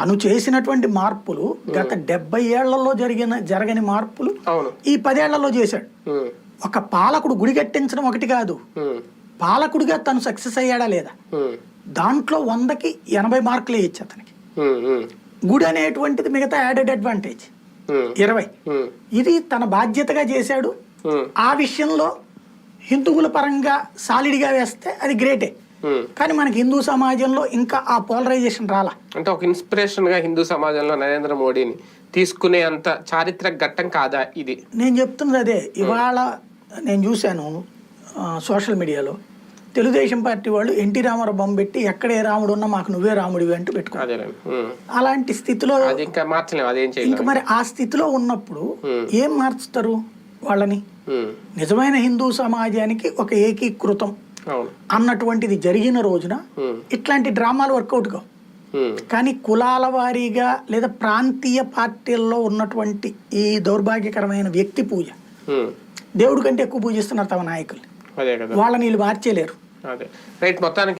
తను చేసినటువంటి మార్పులు గత డెబ్బై ఏళ్ళలో జరిగిన జరగని మార్పులు ఈ పదేళ్ళలో చేశాడు. ఒక పాలకుడు గుడి కట్టించడం ఒకటి కాదు. పాలకుడిగా తను సక్సెస్ అయ్యాడా లేదా? దాంట్లో వందకి ఎనభై మార్కులు వేయచ్చు అతనికి గుడి అనేటువంటిది మిగతా యాడెడ్ అడ్వాంటేజ్ ఇరవై. ఇది తన బాధ్యతగా చేశాడు. ఆ విషయంలో హిందువుల పరంగా సాలిడ్గా వేస్తే అది గ్రేటే. కానీ మనకి హిందూ సమాజంలో ఇంకా ఆ పోలరైజేషన్ రాలా. అంటే ఒక ఇన్స్పిరేషన్గా హిందూ సమాజంలో నరేంద్ర మోడీని తీసుకునే అంత చారిత్రక ఘట్టం కాదా ఇది? నేను చెప్తున్నది అదే. ఇవాళ నేను చూశాను సోషల్ మీడియాలో తెలుగుదేశం పార్టీ వాళ్ళు ఎన్టీ రామారావు బొమ్మ పెట్టి ఎక్కడే రాముడు ఉన్నా మాకు నువ్వే రాముడివి అంటూ అదేనండి ఉమ్. అలాంటి స్థితిలో ఇంకా మార్చలేము ఇంకా మరి ఆ స్థితిలో ఉన్నప్పుడు ఏం మార్చుతారు వాళ్ళని? నిజమైన హిందూ సమాజానికి ఒక ఏకీకృతం. అన్నటువంటిది జరిగిన రోజున ఇట్లాంటి డ్రామాలు వర్కౌట్ కావు. కానీ కులాల వారీగా లేదా ప్రాంతీయ పార్టీల్లో ఉన్నటువంటి ఈ దౌర్భాగ్యకరమైన వ్యక్తి పూజ. దేవుడి కంటే ఎక్కువ పూజిస్తున్నారు తమ కదా. వాళ్ళని వీళ్ళు మార్చేలేరు. అదే. రైట్ మొత్తానికి